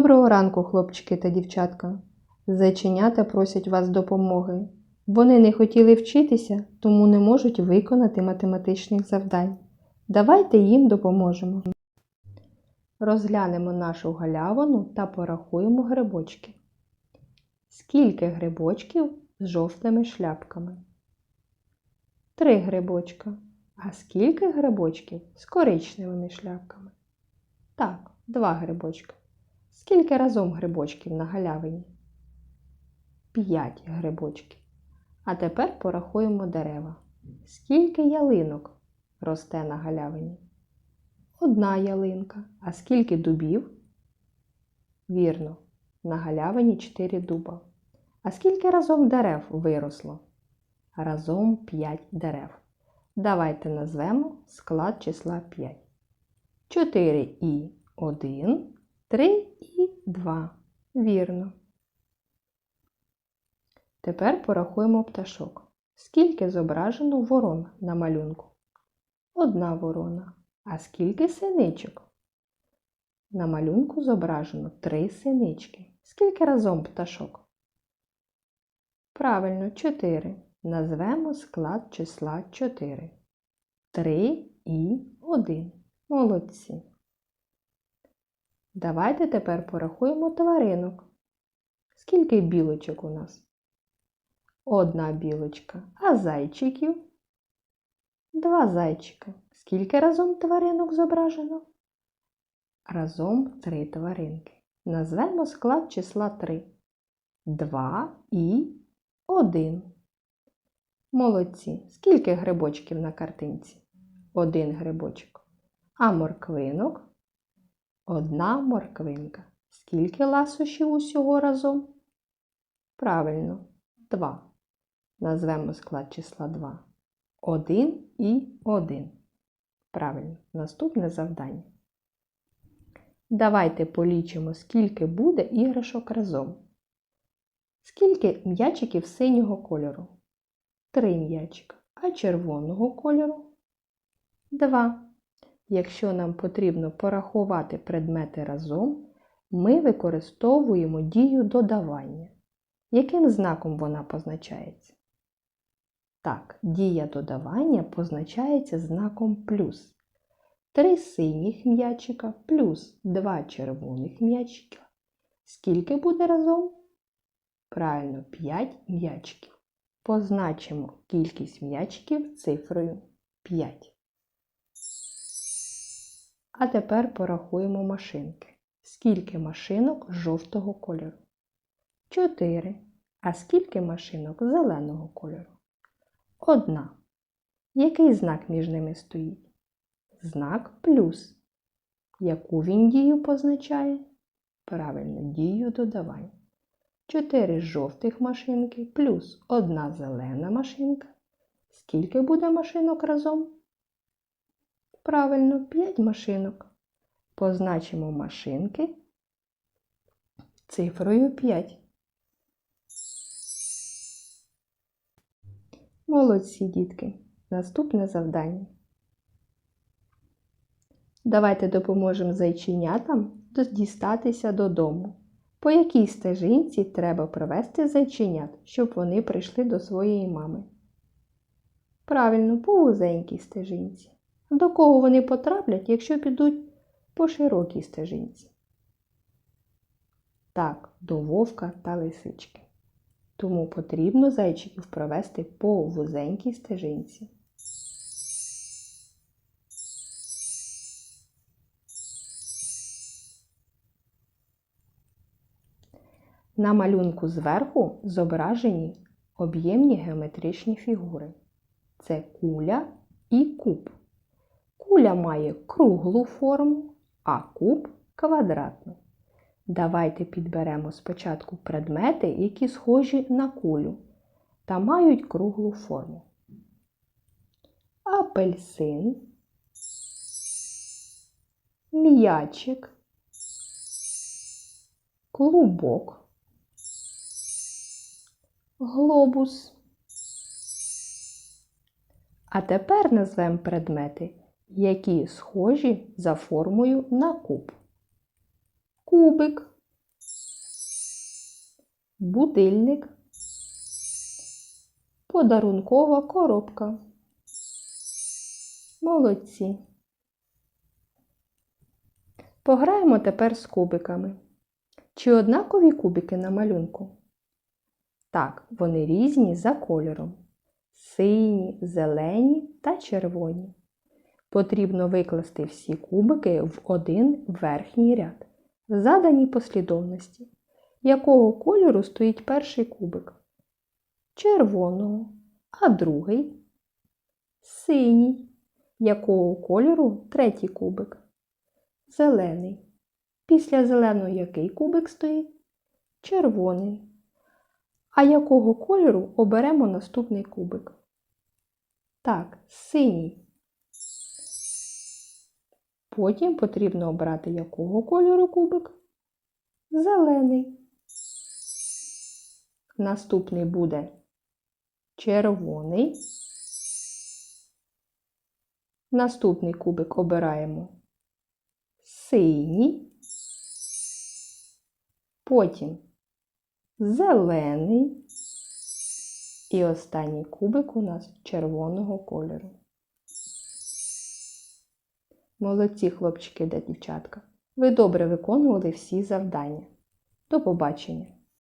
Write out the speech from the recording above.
Доброго ранку, хлопчики та дівчатка. Зайченята просять вас допомоги. Вони не хотіли вчитися, тому не можуть виконати математичних завдань. Давайте їм допоможемо. Розглянемо нашу галявину та порахуємо грибочки. Скільки грибочків з жовтими шляпками? Три грибочка. А скільки грибочків з коричневими шляпками? Так, два грибочка. Скільки разом грибочків на галявині? П'ять грибочків. А тепер порахуємо дерева. Скільки ялинок росте на галявині? Одна ялинка. А скільки дубів? Вірно, на галявині 4 дуба. А скільки разом дерев виросло? Разом 5 дерев. Давайте назвемо склад числа 5. 4 і 1, 3 і 2. Вірно. Тепер порахуємо пташок. Скільки зображено ворон на малюнку? Одна ворона. А скільки синичок? На малюнку зображено три синички. Скільки разом пташок? Правильно, 4. Назвемо склад числа 4. 3 і 1. Молодці. Давайте тепер порахуємо тваринок. Скільки білочок у нас? Одна білочка. А зайчиків? Два зайчика. Скільки разом тваринок зображено? Разом три тваринки. Назвемо склад числа 3. 2 і 1. Молодці. Скільки грибочків на картинці? Один грибочок. А морквинок? Одна морквинка. Скільки ласощів усього разом? Правильно, 2. Назвемо склад числа 2. 1 і 1. Правильно, наступне завдання. Давайте полічимо, скільки буде іграшок разом. Скільки м'ячиків синього кольору? Три м'ячика. А червоного кольору? Два. Якщо нам потрібно порахувати предмети разом, ми використовуємо дію додавання. Яким знаком вона позначається? Так, дія додавання позначається знаком плюс. Три синіх м'ячика плюс два червоних м'ячика. Скільки буде разом? Правильно, 5 м'ячиків. Позначимо кількість м'ячиків цифрою 5. А тепер порахуємо машинки. Скільки машинок жовтого кольору? 4. А скільки машинок зеленого кольору? Одна. Який знак між ними стоїть? Знак плюс. Яку він дію позначає? Правильно, дію додавання. 4 жовтих машинки плюс одна зелена машинка. Скільки буде машинок разом? Правильно, 5 машинок. Позначимо машинки цифрою 5. Молодці, дітки. Наступне завдання. Давайте допоможемо зайченятам дістатися додому. По якій стежинці треба провести зайченят, щоб вони прийшли до своєї мами? Правильно, по вузенькій стежинці. До кого вони потраплять, якщо підуть по широкій стежинці? Так, до вовка та лисички. Тому потрібно зайчиків провести по вузенькій стежинці. На малюнку зверху зображені об'ємні геометричні фігури. Це куля і куб. Куля має круглу форму, а куб квадратну. Давайте підберемо спочатку предмети, які схожі на кулю та мають круглу форму. Апельсин, м'ячик, клубок, глобус. А тепер назвемо предмети, які схожі за формою на куб. Кубик, будильник, подарункова коробка. Молодці. Пограємо тепер з кубиками. Чи однакові кубики на малюнку? Так, вони різні за кольором. Сині, зелені та червоні. Потрібно викласти всі кубики в один верхній ряд в заданій послідовності. Якого кольору стоїть перший кубик? Червоного, а другий синій. Якого кольору третій кубик? Зелений. Після зеленого який кубик стоїть? Червоний. А якого кольору оберемо наступний кубик? Так, синій. Потім потрібно обрати якого кольору кубик? Зелений. Наступний буде червоний. Наступний кубик обираємо синій. Потім зелений. І останній кубик у нас червоного кольору. Молодці хлопчики та дівчатка. Ви добре виконували всі завдання. До побачення!